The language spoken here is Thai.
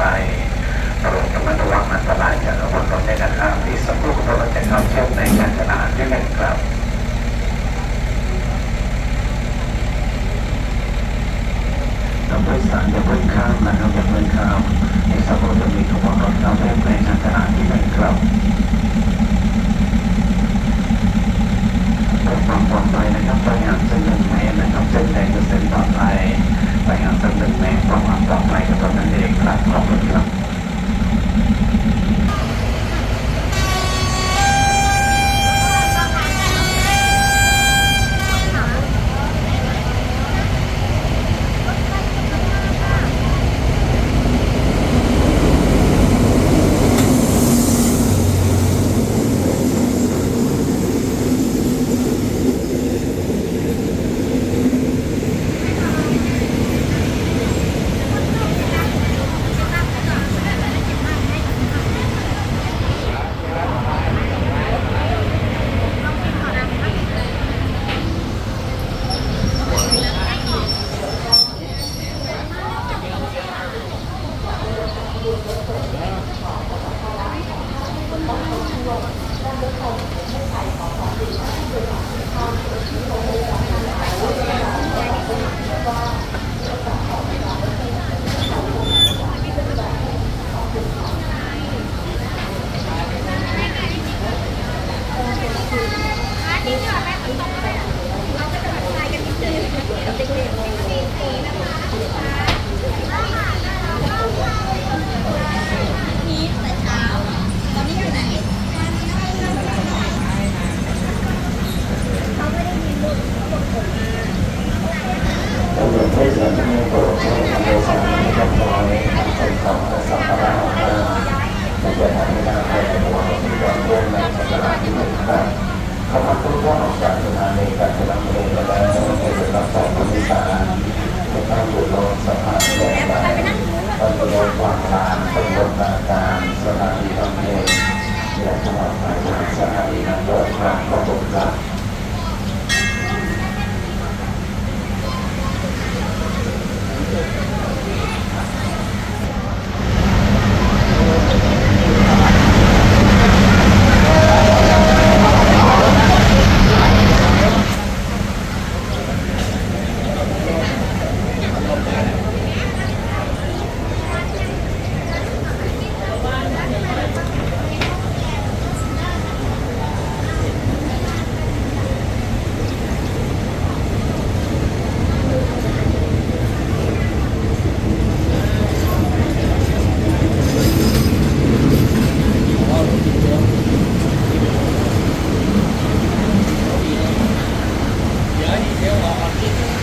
ไปโปรดระมัดระวังอันตรายจากรถรถในนาครับที่สำรวจรถจะเข้าเชื่อมในการจราจรที่หนึ่งครับเราผู้โดยสารอย่าเพิ่งข้ามนะครับอย่าเพิ่งข้ามในสำรู้จะมีขบวนรถเข้าเพิ่มในการจราจรที่หนึ่งครับเพื่อความปลอดภัยนะครับไปห่างสักหนึ่งเมตรนะครับเส้นแดงคือเส้นปลอดภัยไปห่างสักหนึ่งเมตรเพื่อ ความปลอดภัยกับนั่นเองครับขอบคุณครับ ต วจได้เสียชีวิตโปรดใช้คำโดยสารเรียบร้อยทำของและสัมภาระของท่านผู้บริหารไม่ได้ให้ตัวที่ร่วมร่วมในสัปดาห์ที่หนึ่งครับขอบคุณผู้ออกจากสถานีการจราจรและได้ให้รับสอบผู้โดยสารที่ตั้งอยู่รถสะพานแยกลายตำรวจวางลานตำรวจนาการสถานีบาง mga Dito